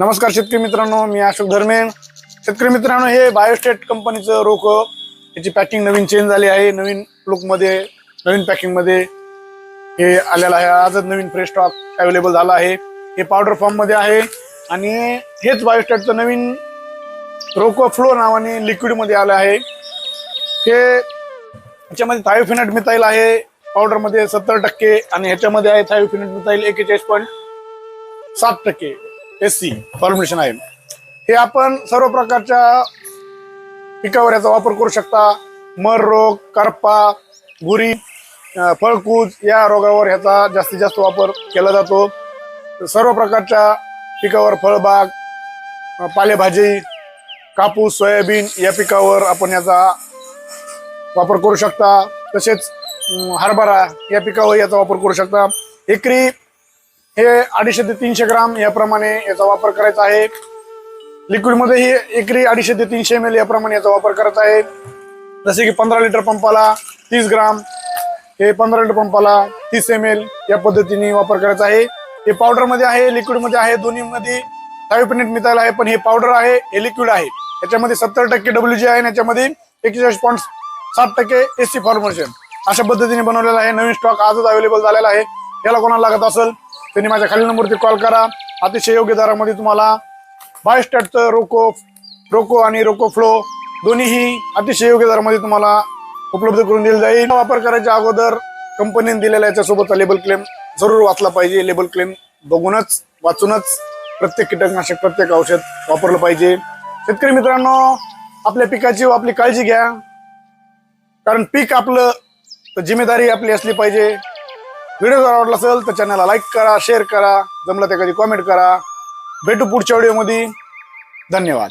नमस्कार शेतकरी मित्रांनो मी अशोक धर्मे. शेतकरी मित्रांनो हे बायोस्टेट कंपनीचं रोक याची पॅकिंग नवीन चेंज झाली आहे. नवीन लुकमध्ये नवीन पॅकिंगमध्ये हे आलेलं आहे. आजच नवीन फ्रेश स्टॉक अवेलेबल झाला आहे. हे पावडर फॉर्ममध्ये आहे. आणि हेच बायोस्टेटचं नवीन रोको फ्लो नावाने लिक्विडमध्ये आलं आहे. हे याच्यामध्ये थायोफिनेट मिथाईल आहे. पावडरमध्ये सत्तर टक्के आणि ह्याच्यामध्ये आहे थायोफिनेट मिथाईल एकेचाळीस पॉईंट सात टक्के. एस सी फॉर्म्युलेशन आहे. हे आपण सर्व प्रकारच्या पिकावर याचा वापर करू शकता. मर रोग करपा गुरी फळकूज या रोगावर ह्याचा जास्तीत जास्त वापर केला जातो. सर्व प्रकारच्या पिकावर फळबाग पालेभाजी कापूस सोयाबीन या पिकावर आपण याचा वापर करू शकता. तसेच हरभरा या पिकावर याचा वापर करू शकता. एकरी हे अडीचशे ते तीनशे ग्राम याप्रमाणे याचा वापर करायचा आहे. लिक्विडमध्येही एकरी अडीचशे ते तीनशे एम एल याप्रमाणे याचा वापर करायचा आहे. जसे की पंधरा लिटर पंपाला तीस ग्राम हे पंधरा लिटर पंपाला तीस एम एल या पद्धतीने वापर करायचा आहे. हे पावडरमध्ये आहे लिक्विडमध्ये आहे दोन्हीमध्ये थायोपिनेट मिथाईल आहे पण हे पावडर आहे हे लिक्विड आहे. याच्यामध्ये सत्तर टक्के डब्ल्यू जी आहे आणि याच्यामध्ये एक्केचाळीस पॉईंट सात टक्के एस सी फॉर्मेशन अशा पद्धतीने बनवलेला आहे. नवीन स्टॉक आजच अवेलेबल झालेला आहे. याला कोणाला लागत असेल? त्यांनी माझ्या खाली नंबरवरती कॉल करा. अतिशय योग्य दरामध्ये तुम्हाला बायस्टॅटचं रोको रोको आणि रोको फ्लो दोन्हीही अतिशय योग्य दरामध्ये तुम्हाला उपलब्ध करून दिले जाईल. वापर करायच्या अगोदर कंपनीने दिलेल्या याच्यासोबतचा लेबल क्लेम जरूर वाचला पाहिजे. लेबल क्लेम बघूनच वाचूनच प्रत्येक कीटकनाशक प्रत्येक औषध वापरलं पाहिजे. शेतकरी मित्रांनो आपल्या पिकाची व आपली काळजी घ्या. कारण पीक आपलं तर जिम्मेदारी आपली असली पाहिजे. व्हिडिओ जर आवडला असेल तर चॅनलला लाईक करा शेअर करा. जमलं ते कधी कॉमेंट करा. भेटू पुढच्या व्हिडिओमध्ये धन्यवाद.